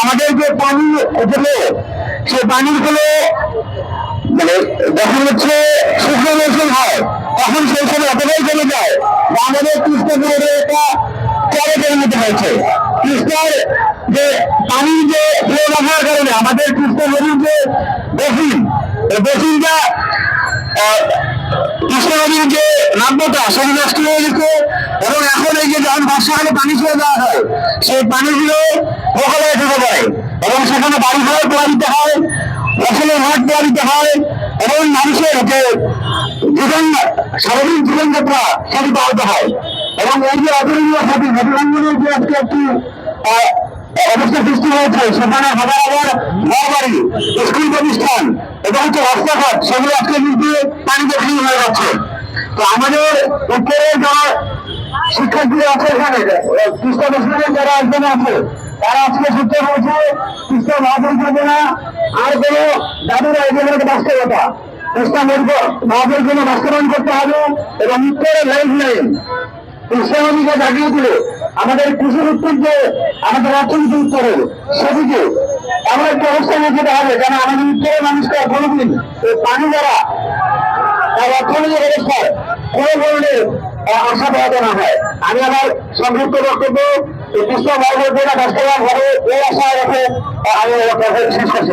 আমাদের যে পানি গুলো, সে পানিগুলো মানে যখন হচ্ছে শুকনো মৌসুম হয়, তখন সেই সময় এতটাই জমে যায় আমাদের কৃষ্ণপুরের একটা চরে পরিণত হয়েছে। কৃষ্ণের যে পানির যে রাখার কারণে আমাদের কৃষ্ণ নদীর যে বেসিন, এই বেসিনটা কৃষ্ণ নদীর যে নাব্যতা সেটি নষ্ট হয়ে গেছে। এবং এখন এই যে যখন বর্ষাকালে পানি ছেড়ে দেওয়া হয়। সেই পানিগুলো লোকালয়ে ঢুকে পড়ে। এবং সেখানে বাড়ি ঘর প্লাবিত হয় ফসলের মাঠ প্লাবিত হয়, এবং মানুষের যে জীবন, স্বাভাবিক জীবনযাত্রা, সেটি ব্যাহত হয়। এবং এই যে অপরিণীয় সাথী নদীরঙ্গনের যে আজকে একটি অবস্থা সৃষ্টি হয়েছে, সেখানে হাজার হাজার ঘর বাড়ি স্কুল প্রতিষ্ঠান, এবং হচ্ছে রাস্তাঘাট, সেগুলো আজকে কিন্তু পানিতে ভিড় হয়ে যাচ্ছে। তো আমাদের উত্তরে যারা শিক্ষার্থীরা আছে এখানে মুসলিমের যারা একজন আছে, তারা আজকে সূত্র মহাজন থাকবে না আর কোনো বাস্তবতা। জন্য বাস্তবায়ন করতে হবে এবং উত্তরে লাইফ লাইন। কৃষ্ণনদীকে জাগিয়ে তুলে আমাদের কৃষির উত্তর যে আমাদের অর্থনীতি উত্তরে, সেদিকে এমন একটা অবস্থা নিয়ে যেতে হবে কেন আমাদের উত্তরের মানুষকে কোনোদিন এই পানি দ্বারা তার অর্থনৈতিক অবস্থায় কোনো ধরনের আশা পাওয়াতে না হয়। আমি আমার সংক্ষিপ্ত বক্তব্য কৃষ্ণ মহাজন যেটা বাস্তবায়ন হবে এই আশা রেখে আমি শেষ করছি।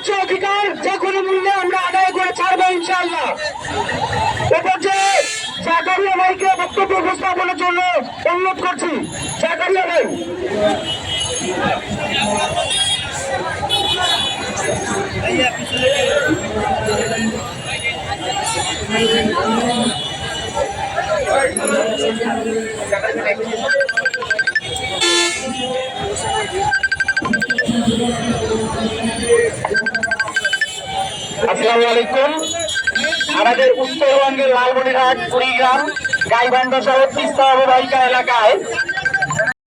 ন্যায্য অধিকার যে কোনো মূল্যে আমরা আদায় করে ছাড়বো ইনশাআল্লাহ। এপর্যায়ে জাকারিয়া ভাইকে বক্তব্য উপস্থাপনের জন্য অনুরোধ করছি। জাকারিয়া ভাই। আসসালামু আলাইকুম। আমাদের উত্তরবঙ্গের লালমনিরহাট কুড়িগ্রাম গাইবান্ধা সহ তিস্তা অববাহিকা এলাকায়